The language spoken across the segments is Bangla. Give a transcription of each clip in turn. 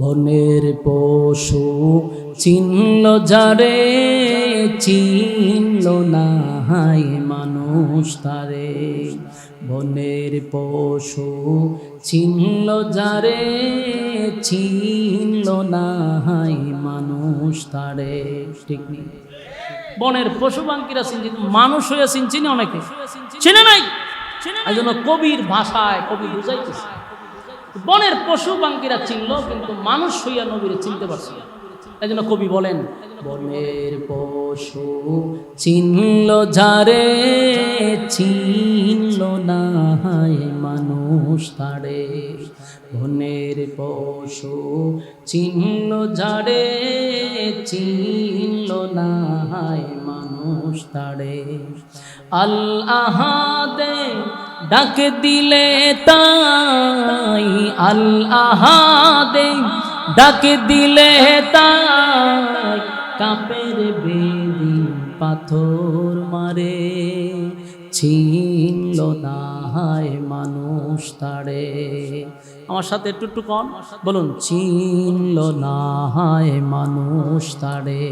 বনের পশু চিনল যারে চিনল না হাই মানুষ তারে। বনের পশু চিনল যারে চিনল না হাই মানুষ তারে। ঠিক নেই। বনের পশু বাঙ্কিরা চিনছি মানুষ হইয়া চিনছি না অনেকে। চিনে নাই? এই জন্য কবির ভাষায় কবি বুঝাইতেছে। বনের পশু বাঙ্কিরা চিনল, কিন্তু মানুষ হইয়া নবীরে চিনতে পারছে না। এই জন্য কবি বলেন, বনের পশু চিনল যারে, চিনল না মানুষ তারে। বনের পশু চিনল যারে, চিনল না মানুষ তারে। আল আহাদে ডাক দিলে তাই আল আহাদে ডাক দিলে তাই কাপের বেদি পাথর মারে। ছিনল না হায় মানুষ তারে। আমার সাথে একটু একটু কন, বলুন চিনল না হায় মানুষ তারে।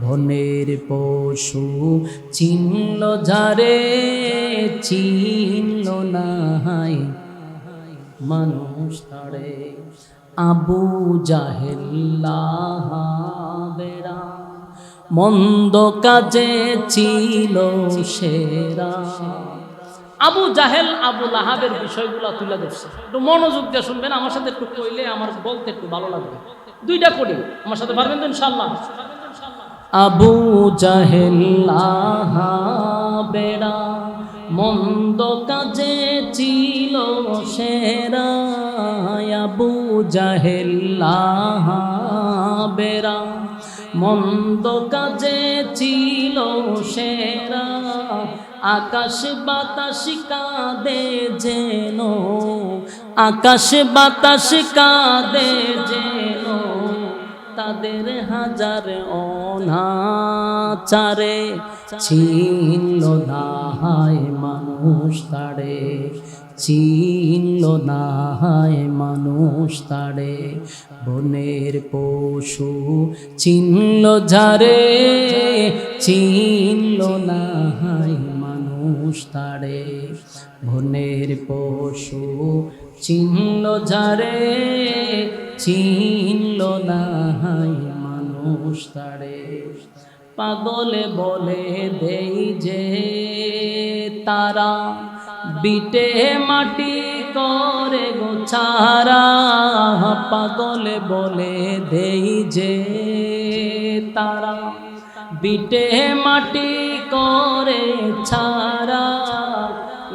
বনের পশু চিনল যারে চিনল না হায় মানুষ তারে আবু জাহেল্লাহ বেড়া। মন্দ কাজে ছিল সেরা। আবু জাহেল আবু লাহাবের বিষয়গুলো তুলে ধরছে। একটু মনোযোগ দিয়ে শুনবেন, আমার সাথে একটু কইলে আমার বলতে একটু ভালো লাগবে। দুইটা করি, আমার সাথে পারবেন তো ইনশাল্লাহ আবু জাহেল্লাহ বেড়া। মন্দ কাজে ছিল সেরা আবু বেড়া মন্দ কাজে ছিল সেরা, আকাশ বাতাস কাঁদে যেন, আকাশ বাতাস কাঁদে যেন, তাদের হাজার অনাচারে ছিল না হায় মানুষ তারে, চিনল না হায় মানুষ তারে। বনের পশু চিনল ঝারে চিনল না হায় মানুষ তারে। বনের পশু চিনল ঝারে চিনল না হায় মানুষ তারে। পাগলে বলে দেই যে তারা বিটে মাটি করে গোছারা পাগলে বলে দেই যে তারা বিটে মাটি করে ছাড়া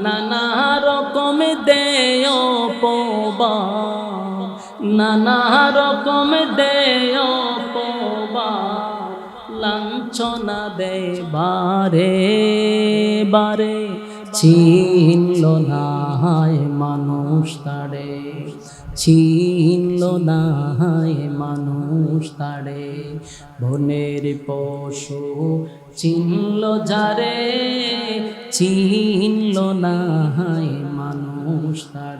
নানা রকম দেয় পোবা নানা রকম দেয় পোবা লাঞ্ছনা দে বারে বারে। ছিনল না হায় মানুষ তারে, ছিনল না হায় মানুষ তারে। বনের পশু চিনল যারে চিনল না হায় মানুষ তারে।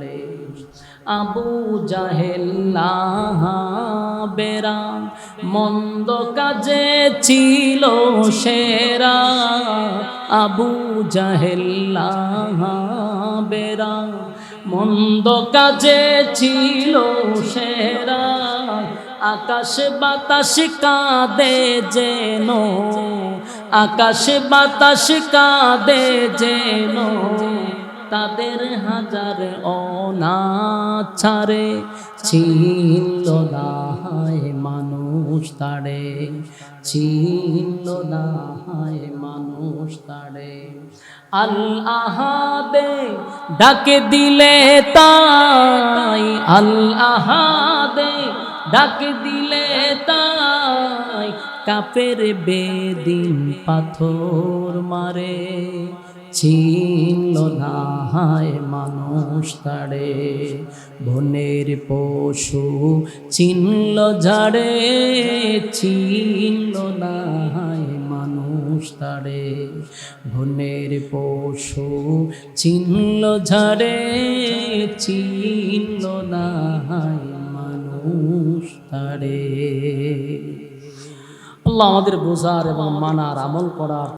আবু জাহেল্লাহ বেরা। মন্দ কাজে ছিল সেরা। আবু জাহেল্লাহ বেরা। মন্দ কাজে ছিল সেরা। আকাশ বাতাস কাঁদে যেন, আকাশ বাতাস কাঁদে যেন। তাদের হাজার অনাচারে ছিল না হায় মানুষ তাড়ে, ছিল না হায় মানুষ তারে আল্লাহাদে ডাকে দিলে তাই আল্লাহাদে ডাকে দিলে তাই, কাপের বেদিন পাথর মারে। ছিল না হায় মানুষ তাড়ে বনের পশু চিনল ঝাড়ে ছিল না হায় মানুষ তাড়ে বনের পশু চিনল ঝাড়ে চিনল না হায় মানুষ তারে। আল্লাহ আমাদের বোঝার এবং মানার আমল করার